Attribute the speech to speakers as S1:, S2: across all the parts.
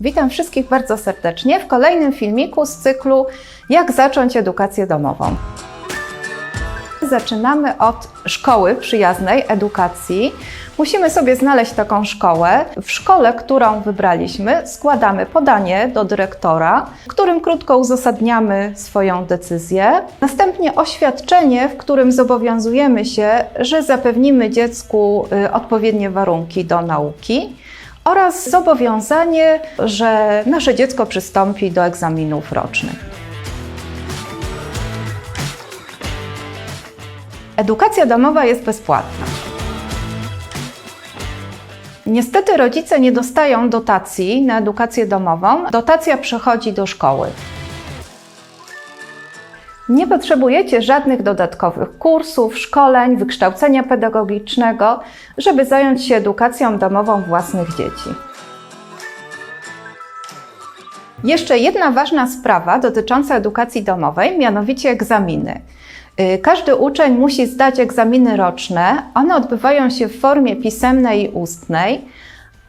S1: Witam wszystkich bardzo serdecznie w kolejnym filmiku z cyklu Jak zacząć edukację domową. Zaczynamy od szkoły przyjaznej edukacji. Musimy sobie znaleźć taką szkołę. W szkole, którą wybraliśmy, składamy podanie do dyrektora, w którym krótko uzasadniamy swoją decyzję. Następnie oświadczenie, w którym zobowiązujemy się, że zapewnimy dziecku y, odpowiednie warunki do nauki oraz zobowiązanie, że nasze dziecko przystąpi do egzaminów rocznych. Edukacja domowa jest bezpłatna. Niestety rodzice nie dostają dotacji na edukację domową. Dotacja przechodzi do szkoły. Nie potrzebujecie żadnych dodatkowych kursów, szkoleń, wykształcenia pedagogicznego, żeby zająć się edukacją domową własnych dzieci. Jeszcze jedna ważna sprawa dotycząca edukacji domowej, mianowicie egzaminy. Y, Każdy uczeń musi zdać egzaminy roczne. One odbywają się w formie pisemnej i ustnej.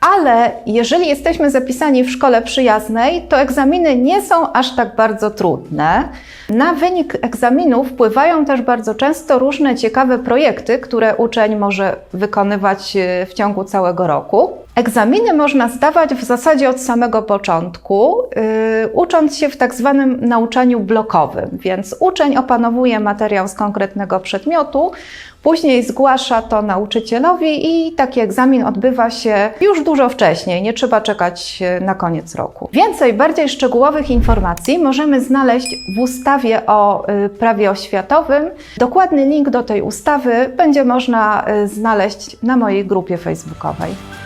S1: Ale jeżeli jesteśmy zapisani w szkole przyjaznej, to egzaminy nie są aż tak bardzo trudne. Na wynik egzaminu wpływają też bardzo często różne ciekawe projekty, które uczeń może wykonywać y, w ciągu całego roku. Egzaminy można zdawać w zasadzie od samego początku, yy, ucząc się w tak zwanym nauczaniu blokowym, więc uczeń opanowuje materiał z konkretnego przedmiotu, później zgłasza to nauczycielowi i taki egzamin odbywa się już dużo wcześniej, nie trzeba czekać yy, na koniec roku. Więcej, bardziej szczegółowych informacji możemy znaleźć w ustawie o yy, prawie oświatowym. Dokładny link do tej ustawy będzie można yy, znaleźć na mojej grupie facebookowej.